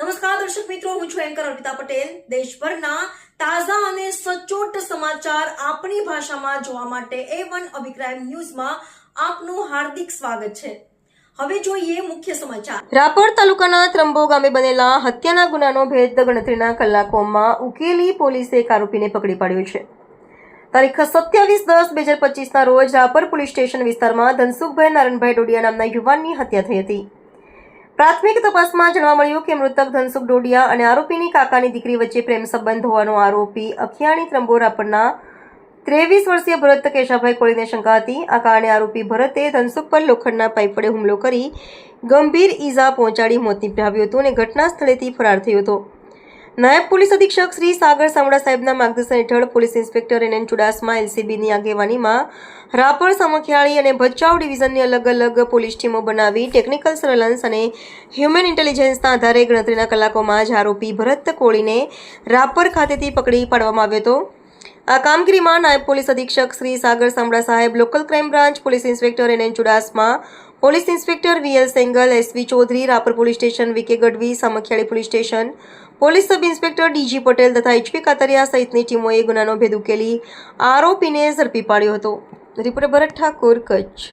નમસ્કાર, દર્શક મિત્રો, હું છું એન્કર અર્પિતા પટેલ. દેશભરના તાજા અને સચોટ સમાચાર આપણી ભાષામાં જોવા માટે એ વન અભિક્રાઇમ ન્યૂઝમાં આપનું હાર્દિક સ્વાગત છે. હવે જોઈએ મુખ્ય સમાચાર. રાપર તાલુકાના ત્રંબો ગામે બનેલા હત્યાના ગુનાનો ભેદ ગણતરીના કલાકોમાં ઉકેલી પોલીસે એક આરોપીને પકડી પાડ્યો છે. તારીખ સત્યાવીસ દસ બે હજાર પચીસના રોજ રાપર પોલીસ સ્ટેશન વિસ્તારમાં ધનસુખભાઈ નારણભાઈ ડોડિયા નામના યુવાનની હત્યા થઈ હતી. પ્રાથમિક તપાસમાં જાણવા મળ્યું કે મૃતક ધનસુખ ડોડિયા અને આરોપીની કાકાની દીકરી વચ્ચે પ્રેમ સંબંધ હોવાનો આરોપી અખિયાણી ત્રંબોરા પરના ત્રેવીસ વર્ષીય ભરત કેશાભાઈ કોળીને શંકા હતી. આ કારણે આરોપી ભરતે ધનસુખ પર લોખંડના પાઇપ વડે હુમલો કરી ગંભીર ઈજા પહોંચાડી મોત નિપજાવ્યું હતું અને ઘટના સ્થળેથી ફરાર થયો હતો. નાયબ પોલીસ અધિક્ષક શ્રી સાગર સામડા સાહેબના માર્ગદર્શન હેઠળ police inspector N N Chudasama એલસીબીની આગેવાનીમાં રાપર સમખિયાળી અને ભચાઉ ડિવિઝનની અલગ અલગ પોલીસ ટીમો બનાવી ટેકનિકલ સર્વેલન્સ અને હ્યુમન ઇન્ટેલિજન્સના આધારે ગણતરીના કલાકોમાં જ આરોપી ભરત કોળીને રાપર ખાતેથી પકડી પાડવામાં આવ્યો હતો. આ કામગીરીમાં નાયબ પોલીસ અધિક્ષક શ્રી સાગર સામડા સાહેબ local crime branch police inspector N N Chudasama police inspector VL Sengal SV Chaudhary, Rapar police station VK Gadhvi, Samakhiyali police station, police sub inspector DG Patel તથા એચપી કાતરિયા સહિતની ટીમોએ ગુનાનો ભેદ ઉકેલી આરોપીને ઝડપી પાડ્યો હતો. રિપોર્ટર ભરત ઠાકોર, કચ્છ.